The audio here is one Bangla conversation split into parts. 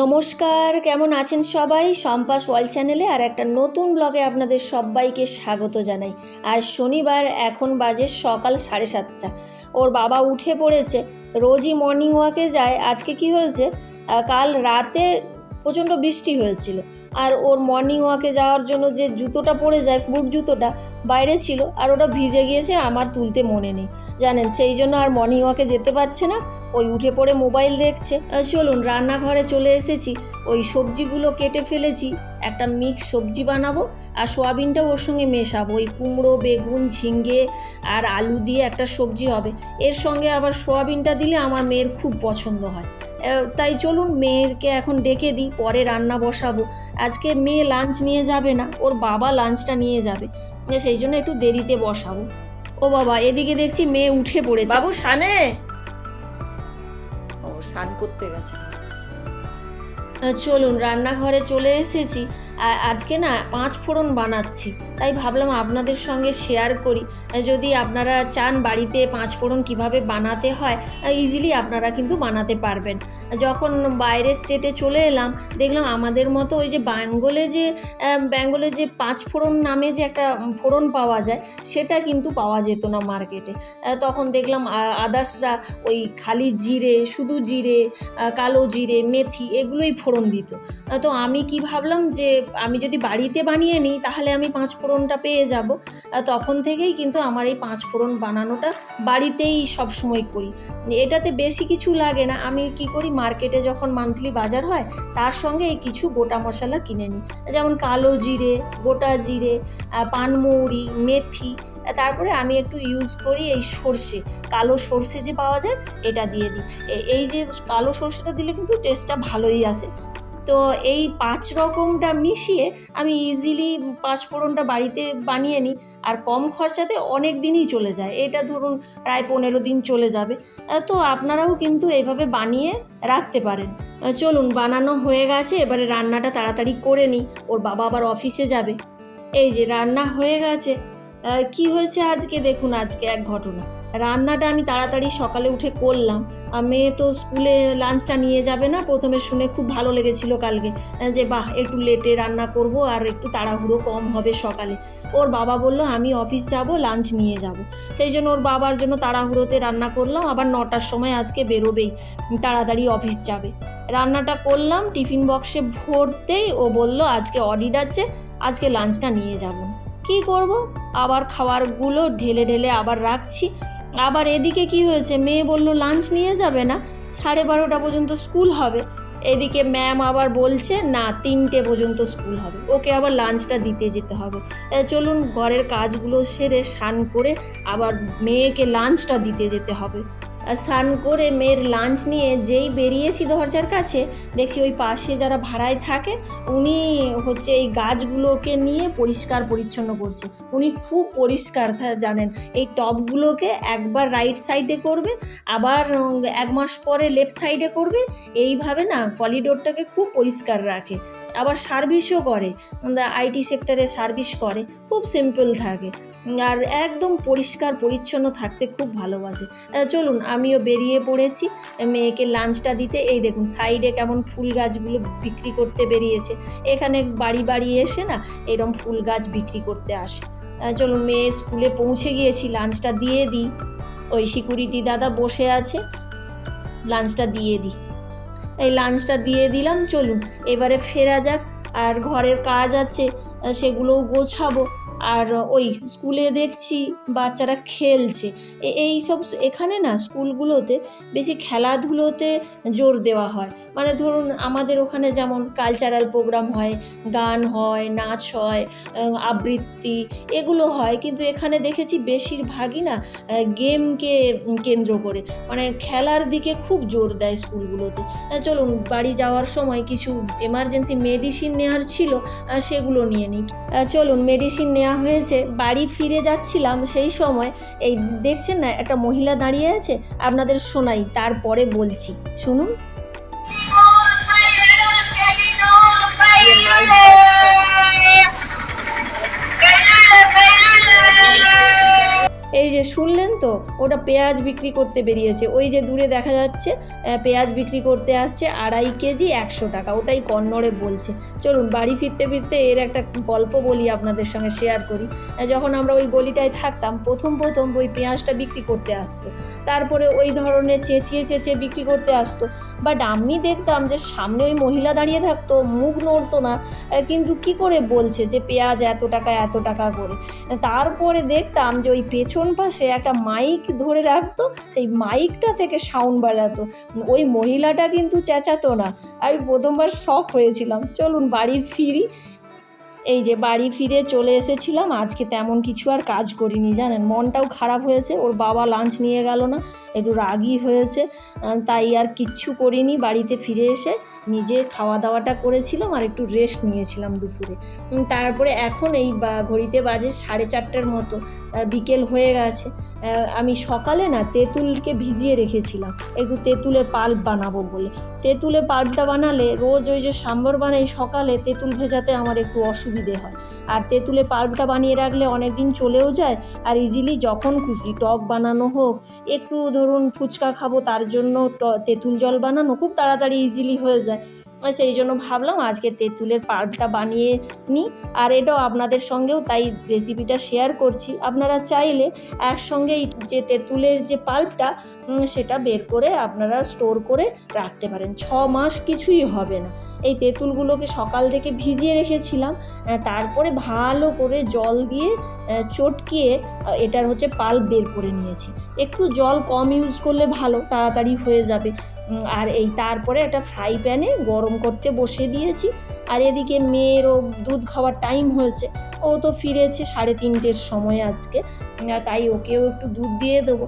নমস্কার, কেমন আছেন সবাই? সম্পাস ওয়ার্ল্ড চ্যানেলে আর একটা নতুন ব্লগে আপনাদের সবাইকে স্বাগত জানাই। আর শনিবার এখন বাজে সকাল সাড়ে সাতটা। ওর বাবা উঠে পড়েছে, রোজই মর্নিং ওয়াকে যায়। আজকে কি হয়েছে? কাল রাতে প্রচণ্ড বৃষ্টি হয়েছিল। আর ওর মর্নিং ওয়াকে যাওয়ার জন্য যে জুতোটা পরে যায় ফুট জুতোটা, বাইরে ছিল আর ওটা ভিজে গিয়েছে, আমার তুলতে মনে নেই। জানেন, সেই জন্য আর মর্নিং ওয়াকে যেতে পারছে না। ওই উঠে পড়ে মোবাইল দেখছে। চলুন, রান্নাঘরে চলে এসেছি। ওই সবজিগুলো কেটে ফেলেছি। একটা মিক্স সবজি বানাবো আর সোয়াবিনটা ওর সঙ্গে মেশাবো। ওই কুমড়ো, বেগুন ঝিঙ্গে আর আলু দিয়ে একটা সবজি হবে। এর সঙ্গে আবার সোয়াবিনটা দিলে আমার মেয়ের খুব পছন্দ হয়। তাই চলুন মেয়েরকে এখন ডেকে দিই পরে রান্না বসাবো। আজকে মেয়ে লাঞ্চ নিয়ে যাবে না ওর বাবা লাঞ্চটা নিয়ে যাবে। যে সেই জন্য একটু দেরিতে বসাবো। ও বাবা এদিকে দেখছি মেয়ে উঠে পড়েছে। বাবু সানে? ও স্নান করতে গেছে। চলুন রান্নাঘরে চলে এসেছি। আজকে না পাঁচ ফোড়ন বানাচ্ছি। তাই ভাবলাম আপনাদের সঙ্গে শেয়ার করি। যদি আপনারা চান বাড়িতে পাঁচ ফোড়ন কীভাবে বানাতে হয় ইজিলি আপনারা কিন্তু বানাতে পারবেন। যখন বাইরের স্টেটে চলে এলাম, দেখলাম আমাদের মতো ওই যে বেঙ্গলে যে বেঙ্গলে যে পাঁচ ফোড়ন নামে যে একটা ফোড়ন পাওয়া যায়, সেটা কিন্তু পাওয়া যেত না মার্কেটে তখন দেখলাম আদার্সরা ওই খালি জিরে, শুধু জিরে কালো জিরে, মেথি এগুলোই ফোড়ন দিত। তো আমি কি ভাবলাম যে, আমি যদি বাড়িতে বানিয়ে নিই, তাহলে আমি পাঁচ ফোড়নটা পেয়ে যাব। তখন থেকেই কিন্তু আমার এই পাঁচ ফোড়ন বানানোটা বাড়িতেই সব সময় করি। এটাতে বেশি কিছু লাগে না। আমি কি করি, মার্কেটে যখন মান্থলি বাজার হয়, তার সঙ্গে এই কিছু গোটা মশলা কিনে নিই। যেমন কালো জিরে, গোটা জিরে পানমৌরি, মেথি, তারপরে আমি একটু ইউজ করি এই সর্ষে। কালো সর্ষে যে পাওয়া যায়, এটা দিয়ে দিই। এই যে কালো সর্ষেটা দিলে কিন্তু টেস্টটা ভালোই আসে। তো এই পাঁচ রকমটা মিশিয়ে আমি ইজিলি পাঁচফোড়নটা বাড়িতে বানিয়ে নিই। আর কম খরচাতে অনেক দিনই চলে যায়। এটা ধরুন প্রায় পনেরো দিন চলে যাবে। তো আপনারাও কিন্তু এইভাবে বানিয়ে রাখতে পারেন। চলুন, বানানো হয়ে গেছে। এবারে রান্নাটা তাড়াতাড়ি করে নিই। ওর বাবা আবার অফিসে যাবে। এই যে, রান্না হয়ে গেছে। কি হয়েছে আজকে? দেখুন, আজকে এক ঘটনা। রান্নাটা আমি তাড়াতাড়ি সকালে উঠে করলাম। আর মেয়ে তো স্কুলে লাঞ্চটা নিয়ে যাবে না, প্রথমে শুনে খুব ভালো লেগেছিল কালকে। যে বাহ, একটু লেটে রান্না করব আর একটু তাড়াহুড়ো কম হবে সকালে। ওর বাবা বলল, আমি অফিস যাব লাঞ্চ নিয়ে যাব। সেই জন্য ওর বাবার জন্য তাড়াহুড়োতে রান্না করলাম। আবার নটার সময় আজকে বেরোবেই, তাড়াতাড়ি অফিস যাবে। রান্নাটা করলাম, টিফিন বক্সে ভরতেই ও বলল, আজকে অডিট আছে, আজকে লাঞ্চটা নিয়ে যাব। কী করব? আবার খাবারগুলো ঢেলে ঢেলে আবার রাখছি। আবার এদিকে কি হয়েছে? মেয়ে বলল লাঞ্চ নিয়ে যাবে না। সাড়ে বারোটা পর্যন্ত স্কুল হবে। এদিকে ম্যাম আবার বলছে, না, তিনটে পর্যন্ত স্কুল হবে। ওকে আবার লাঞ্চটা দিতে যেতে হবে। চলুন, ঘরের কাজগুলো সেরে স্নান করে আবার মেয়েকে লাঞ্চটা দিতে যেতে হবে। স্নান করে মেয়ের লাঞ্চ নিয়ে যেই বেরিয়েছি দরজার কাছে, দেখছি ওই পাশে যারা ভাড়ায় থাকে, উনি হচ্ছে এই গাছগুলোকে নিয়ে পরিষ্কার পরিচ্ছন্ন করছে। উনি খুব পরিষ্কার জানেন। এই টবগুলোকে একবার রাইট সাইডে করবে, আবার এক মাস পরে লেফট সাইডে করবে, এইভাবে না কলিডোরটাকে খুব পরিষ্কার রাখে। আবার সার্ভিসও করে আইটি সেক্টরে সার্ভিস করে, খুব সিম্পল থাকে। আর একদম পরিষ্কার, পরিচ্ছন্ন থাকতে খুব ভালোবাসে। চলুন, আমিও বেরিয়ে পড়েছি। মেয়েকে লাঞ্চটা দিতে, এই দেখুন, সাইডে কেমন ফুল গাছগুলো বিক্রি করতে বেরিয়েছে। এখানে বাড়ি বাড়ি এসে না এরম ফুল গাছ বিক্রি করতে আসে। চলুন, মেয়ে স্কুলে পৌঁছে গিয়েছি, লাঞ্চটা দিয়ে দিই। ওই সিকিউরিটি দাদা বসে আছে, লাঞ্চটা দিয়ে দিই। এই লাঞ্চটা দিয়ে দিলাম, চলুন, এবারে ফেরা যাক। আর ঘরের কাজ আছে সেগুলোও গোছাবো। আর ওই স্কুলে দেখছি বাচ্চারা খেলছে। এই সব এখানে না স্কুলগুলোতে বেশি খেলাধুলোতে জোর দেওয়া হয়। মানে ধরুন আমাদের ওখানে যেমন কালচারাল প্রোগ্রাম হয়, গান হয়, নাচ হয় আবৃত্তি এগুলো হয়। কিন্তু এখানে দেখেছি বেশিরভাগই না গেমকে কেন্দ্র করে। মানে খেলার দিকে খুব জোর দেয় স্কুলগুলোতে চলুন বাড়ি যাওয়ার সময় কিছু এমার্জেন্সি মেডিসিন নেওয়ার ছিল সেগুলো নিয়ে নিই। চলুন মেডিসিন নেওয়া হয়েছে, বাড়ি ফিরে যাচ্ছিলাম সেই সময়। এই দেখছেন না, একটা মহিলা দাঁড়িয়ে আছে, আপনাদের শোনাই, তারপরে বলছি। শুনুন। তো? ওটা পেঁয়াজ বিক্রি করতে বেরিয়েছে। ওই যে দূরে দেখা যাচ্ছে পেঁয়াজ বিক্রি করতে আসছে আড়াই কেজি একশো টাকা। ওটাই কন্নড়ে বলছে। চলুন, বাড়ি ফিরতে ফিরতে এর একটা গল্প বলি আপনাদের সঙ্গে শেয়ার করি। যখন আমরা ওই গলিটায় থাকতাম, প্রথম প্রথম ওই পেঁয়াজটা বিক্রি করতে আসতো। তারপরে ওই ধরনের চেঁচিয়ে চেঁচিয়ে বিক্রি করতে আসতো। বাট আমি দেখতাম যে সামনে ওই মহিলা দাঁড়িয়ে থাকতো, মুখ নড়তো না। কিন্তু কি করে বলছে যে পেঁয়াজ এত টাকা এত টাকা করে? তারপরে দেখতাম যে ওই পেছন পাশে একটা মাইক ধরে রাখতো, সেই মাইকটা থেকে সাউন্ড বাজাতো ওই মহিলাটা কিন্তু চেঁচাতো না। আমি প্রথমবার শখ হয়েছিলাম। চলুন বাড়ি ফিরি। এই যে বাড়ি ফিরে চলে এসেছিলাম। আজকে তেমন কিছু আর কাজ করিনি, জানেন? মনটাও খারাপ হয়েছে। ওর বাবা লাঞ্চ নিয়ে গেল না, একটু রাগই হয়েছে। তাই আর কিচ্ছু করিনি বাড়িতে ফিরে এসে। নিজে খাওয়া দাওয়াটা করেছিলাম আর একটু রেস্ট নিয়েছিলাম দুপুরে। তারপরে এখন এই বা- ঘড়িতে বাজে সাড়ে চারটের মতো। বিকেল হয়ে গেছে। আমি সকালে না তেঁতুলকে ভিজিয়ে রেখেছিলাম। একটু তেঁতুলের পাল্প বানাবো বলে। তেঁতুলের পাল্পটা বানালে রোজ ওই যে সাম্বর বানাই সকালে, তেঁতুল ভেজাতে আমার একটু অসুবিধে হয়। আর তেঁতুলের পাল্পটা বানিয়ে রাখলে অনেক দিন চলেও যায়। আর ইজিলি যখন খুশি টক বানানো হোক, একটু ধরুন ফুচকা খাব, তার জন্য তেঁতুল জল বানানো খুব তাড়াতাড়ি ইজিলি হয়ে যায়। সেই জন্য ভাবলাম আজকে তেঁতুলের পাল্পটা বানিয়ে নিই আর এটাও আপনাদের সঙ্গেও তাই রেসিপিটা শেয়ার করছি। আপনারা চাইলে একসঙ্গেই যে তেঁতুলের যে পাল্পটা সেটা বের করে আপনারা স্টোর করে রাখতে পারেন। ছ মাস কিছুই হবে না। এই তেঁতুলগুলোকে সকাল থেকে ভিজিয়ে রেখেছিলাম। তারপরে ভালো করে জল দিয়ে চটকিয়ে এটার হচ্ছে পাল্প বের করে নিয়েছি। একটু জল কম ইউজ করলে ভালো, তাড়াতাড়ি হয়ে যাবে। আর এই তারপরে একটা ফ্রাই প্যানে গরম করতে বসে দিয়েছি। আর এদিকে মেয়েরও দুধ খাওয়ার টাইম হয়েছে। ও তো ফিরেছে সাড়ে তিনটের সময় আজকে। তাই ওকেও একটু দুধ দিয়ে দেবো।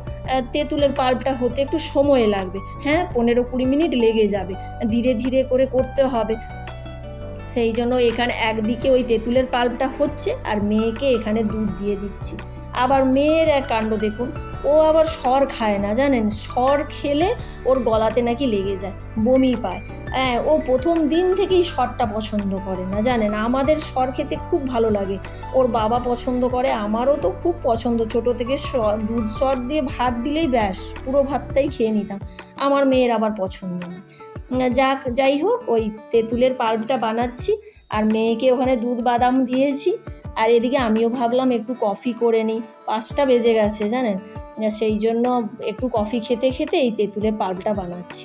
তেঁতুলের পাল্পটা হতে একটু সময় লাগবে। হ্যাঁ পনেরো কুড়ি মিনিট লেগে যাবে। ধীরে ধীরে করে করতে হবে। সেই জন্য এখানে একদিকে ওই তেঁতুলের পাল্পটা হচ্ছে আর মেয়েকে এখানে দুধ দিয়ে দিচ্ছি। আবার মেয়ের এক কাণ্ড দেখুন। ও আবার সর খায় না, জানেন? সর খেলে ওর গলাতে নাকি লেগে যায়, বমি পায়। হ্যাঁ ও প্রথম দিন থেকেই সরটা পছন্দ করে না, জানেন? আমাদের সর খেতে খুব ভালো লাগে। ওর বাবা পছন্দ করে, আমারও তো খুব পছন্দ। ছোট থেকে সর, দুধ সর দিয়ে ভাত দিলেই ব্যাস, পুরো ভাতটাই খেয়ে নিতাম। আমার মেয়ের আবার পছন্দ না। যাক, যাই হোক, ওই তেঁতুলের পাল্পটা বানাচ্ছি, আর মেয়েকে ওখানে দুধ বাদাম দিয়েছি। আর এদিকে আমিও ভাবলাম একটু কফি করে নিই। পাঁচটা বেজে গেছে, জানেন? সেই জন্য একটু কফি খেতে খেতে এই তেঁতুলের পাল্পটা বানাচ্ছি।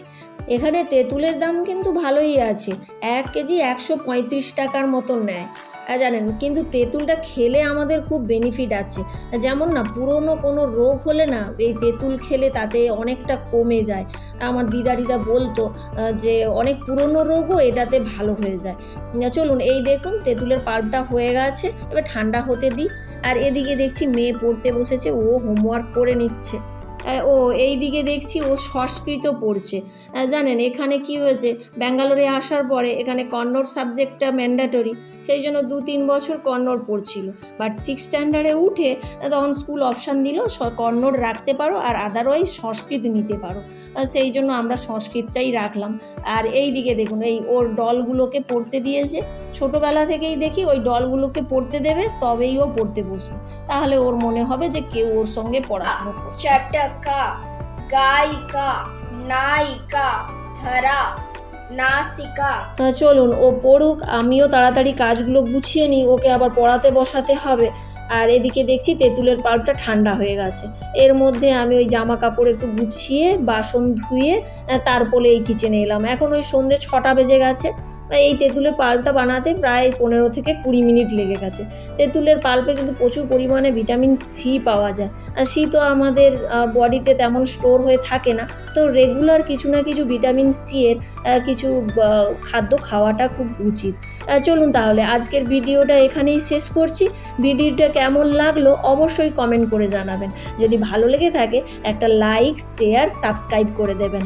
এখানে তেঁতুলের দাম কিন্তু ভালোই আছে। এক কেজি একশো পঁয়ত্রিশ টাকার মতন নেয়। হ্যাঁ জানেন, কিন্তু তেঁতুলটা খেলে আমাদের খুব বেনিফিট আছে। যেমন না, পুরনো কোনো রোগ হলে না, এই তেঁতুল খেলে তাতে অনেকটা কমে যায়। আমার দিদা দিদা বলতো যে অনেক পুরনো রোগও এটাতে ভালো হয়ে যায়। চলুন, এই দেখুন, তেঁতুলের পাল্পটা হয়ে গেছে। এবার ঠান্ডা হতে দিই। আর এদিকে দেখছি মেয়ে পড়তে বসেছে ও হোমওয়ার্ক করে নিচ্ছে। ও এই দিকে দেখছি ও সংস্কৃত পড়ছে। জানেন, এখানে কি হয়েছে? ব্যাঙ্গালোরে আসার পরে এখানে কন্নড় সাবজেক্টটা ম্যান্ডাটরি, সেই জন্য দু তিন বছর কন্নড় পড়ছিল। বাট সিক্স স্ট্যান্ডার্ডে উঠে তখন স্কুল অপশান দিল কন্নড় রাখতে পারো আর আদারওয়াইজ সংস্কৃত নিতে পারো। সেই জন্য আমরা সংস্কৃতটাই রাখলাম। আর এই দিকে দেখুন, এই ওর ডলগুলোকে পড়তে দিয়েছে। ছোটোবেলা থেকেই দেখি ওই ডলগুলোকে পড়তে দেবে, তবেই ও পড়তে বসবে। তাহলে ওর মনে হবে যে কেউ ওর সঙ্গে পড়াশুনো করছে। চটকা গায়িকা নায়িকা ধরা নাসিকা। চলুন ও পড়ুক আমিও তাড়াতাড়ি কাজগুলো গুছিয়ে নিই ওকে আবার পড়াতে বসাতে হবে। আর এদিকে দেখছি তেঁতুলের পাল্পটা ঠান্ডা হয়ে গেছে। এর মধ্যে আমি ওই জামা কাপড় একটু গুছিয়ে বাসন ধুয়ে তারপরে এই কিচেনে এলাম। এখন ওই সন্ধে ছটা বেজে গেছে। এই তেঁতুলের পাল্পটা বানাতে প্রায় পনেরো থেকে কুড়ি মিনিট লেগে গেছে। তেঁতুলের পাল্পে কিন্তু প্রচুর পরিমাণে ভিটামিন সি পাওয়া যায়। আর সি তো আমাদের বডিতে তেমন স্টোর হয়ে থাকে না। তো রেগুলার কিছু না কিছু ভিটামিন সি এর কিছু খাদ্য খাওয়াটা খুব উচিত। চলুন তাহলে আজকের ভিডিওটা এখানেই শেষ করছি। ভিডিওটা কেমন লাগল অবশ্যই কমেন্ট করে জানাবেন। যদি ভালো লেগে থাকে, একটা লাইক শেয়ার সাবস্ক্রাইব করে দেবেন।